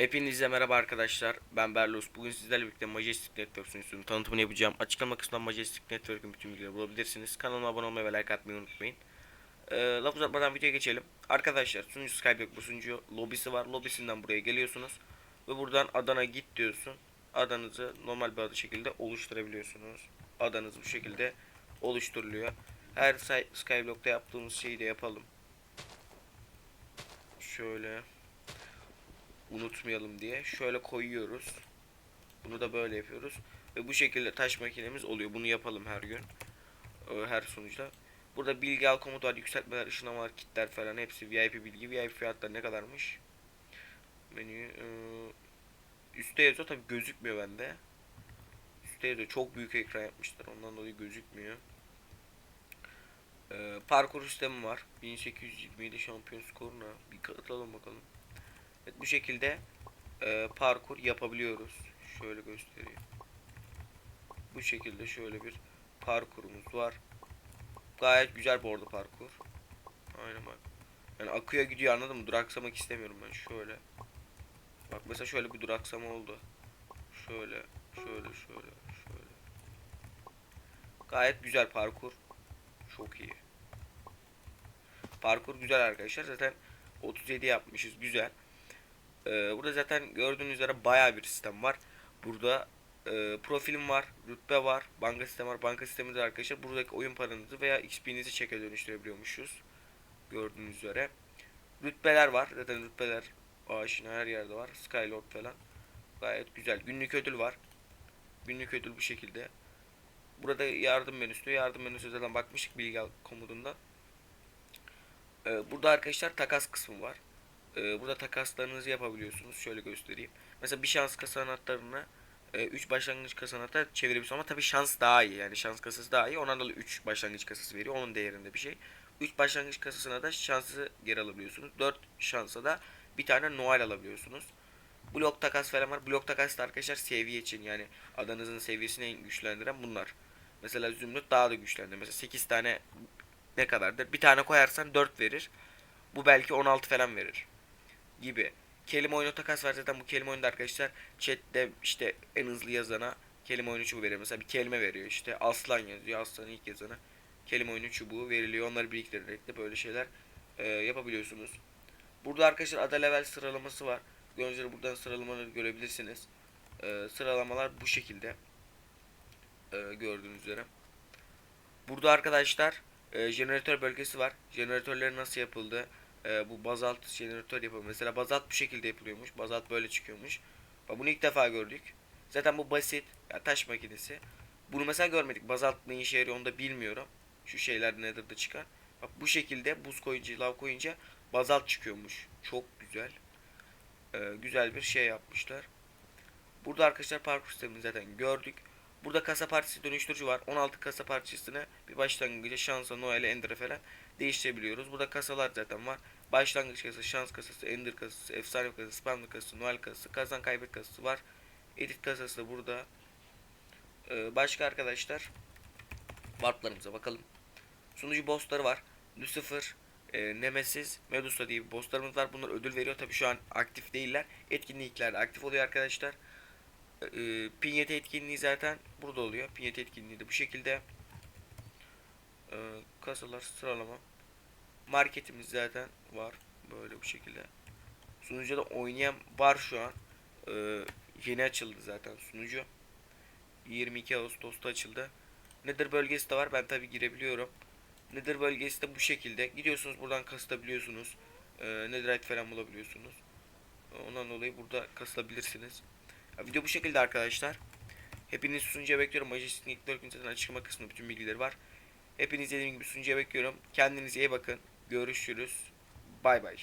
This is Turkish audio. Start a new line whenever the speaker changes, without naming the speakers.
Hepinize merhaba arkadaşlar. Ben Berlos. Bugün sizlerle birlikte Majestic Network sunucusunun tanıtımını yapacağım. Açıklama kısmından Majestic Network'ün bütün bilgileri bulabilirsiniz. Kanalıma abone olmayı ve like atmayı unutmayın. Ee, laf uzatmadan videoya geçelim. Arkadaşlar sunucu Skype bu sunucu lobisi var. Lobisinden buraya geliyorsunuz. Ve buradan adana git diyorsun. Adanızı normal bir adı şekilde oluşturabiliyorsunuz. Adanız bu şekilde oluşturuluyor. Her Skyblock'ta yaptığımız şeyi de yapalım. Şöyle unutmayalım diye şöyle koyuyoruz. Bunu da böyle yapıyoruz. Ve bu şekilde taş makinemiz oluyor. Bunu yapalım her gün. Ee, Her sonuçta. Burada bilgi al komutu var. Yükseltmeler, ışınlamalar, kitler falan hepsi VIP bilgi. VIP fiyatları ne kadarmış? Menü ee, üstte yazıyor tabi gözükmüyor bende. Üstte yazıyor. Çok büyük ekran yapmışlar. Ondan dolayı gözükmüyor. Ee, parkur sistemi var. 1827 şampiyon skoruna bir katılalım bakalım. Evet, bu şekilde e, parkur yapabiliyoruz. Şöyle göstereyim. Bu şekilde şöyle bir parkurumuz var. Gayet güzel bu arada parkur. Aynen bak. Yani akıyor gidiyor anladın mı? Duraksamak istemiyorum ben şöyle. Bak mesela şöyle bir duraksama oldu. Şöyle, şöyle, şöyle, şöyle. Gayet güzel parkur. Çok iyi. Parkur güzel arkadaşlar. Zaten 37 yapmışız. Güzel. Ee, burada zaten gördüğünüz üzere baya bir sistem var. Burada e, profilim var, rütbe var, banka sistemi var. Banka sistemi de arkadaşlar buradaki oyun paranızı veya XP'nizi çeke dönüştürebiliyormuşuz. Gördüğünüz üzere. Rütbeler var. Zaten rütbeler aşina her yerde var. Skylord falan. Gayet güzel. Günlük ödül var. Günlük ödül bu şekilde. Burada yardım menüsü. Yardım menüsü zaten bakmıştık bilgi komutunda. Ee, burada arkadaşlar takas kısmı var. Ee, burada takaslarınızı yapabiliyorsunuz. Şöyle göstereyim. Mesela bir şans kasa anahtarını 3 başlangıç kasa anahtar çevirebiliyorsunuz ama tabii şans daha iyi. Yani şans kasası daha iyi. Ondan dolayı 3 başlangıç kasası veriyor. Onun değerinde bir şey. 3 başlangıç kasasına da şansı geri alabiliyorsunuz. 4 şansa da bir tane Noel alabiliyorsunuz. Blok takas falan var. Blok takas da arkadaşlar seviye için yani adanızın seviyesini en güçlendiren bunlar. Mesela Zümrüt daha da güçlendirir. Mesela 8 tane ne kadardır? Bir tane koyarsan 4 verir. Bu belki 16 falan verir. Gibi. Kelime oyunu takas var zaten bu kelime oyunda arkadaşlar chatte işte en hızlı yazana kelime oyunu çubuğu veriyor. Mesela bir kelime veriyor işte aslan yazıyor aslanın ilk yazana kelime oyunu çubuğu veriliyor. Onları biriktirerek de böyle şeyler e, yapabiliyorsunuz. Burada arkadaşlar ada level sıralaması var. Gördüğünüz buradan sıralamaları görebilirsiniz. E, sıralamalar bu şekilde. E, gördüğünüz üzere. Burada arkadaşlar e, jeneratör bölgesi var. Jeneratörlerin nasıl yapıldığı, e, bu bazalt jeneratör yapımı. Mesela bazalt bu şekilde yapılıyormuş. Bazalt böyle çıkıyormuş. Bak bunu ilk defa gördük. Zaten bu basit. Ya taş makinesi. Bunu mesela görmedik. Bazalt ne işe yarıyor onu da bilmiyorum. Şu şeyler nedir de çıkar. Bak bu şekilde buz koyunca, lav koyunca bazalt çıkıyormuş. Çok güzel. E, güzel bir şey yapmışlar. Burada arkadaşlar parkur sistemini zaten gördük. Burada kasa partisi dönüştürücü var. 16 kasa parçasını bir başlangıca şansa, Noel'e, Ender'e falan değiştirebiliyoruz. Burada kasalar zaten var. Başlangıç kasası, şans kasası, Ender kasası, efsane kasası, spam kasası, Noel kasası, kazan kaybet kasası var. Edit kasası da burada. Ee, başka arkadaşlar warplarımıza bakalım. Sunucu bossları var. Lucifer, e, Nemesis, Medusa diye bosslarımız var. Bunlar ödül veriyor. Tabi şu an aktif değiller. Etkinliklerde aktif oluyor arkadaşlar. E, Pinyete etkinliği zaten burada oluyor. Pinyete etkinliği de bu şekilde. E, kasalar sıralama. Marketimiz zaten var. Böyle bu şekilde. Sunucuda oynayan var şu an. E, yeni açıldı zaten sunucu. 22 Ağustos'ta açıldı. Nether bölgesi de var. Ben tabi girebiliyorum. Nether bölgesi de bu şekilde. Gidiyorsunuz buradan kasıtabiliyorsunuz. E, Netherite falan bulabiliyorsunuz. Ondan dolayı burada kasılabilirsiniz. Video bu şekilde arkadaşlar. Hepiniz sunucuya bekliyorum. Majestic Network'ün zaten açıklama kısmında bütün bilgileri var. Hepiniz dediğim gibi sunucuya bekliyorum. Kendinize iyi bakın. Görüşürüz. Bay bay.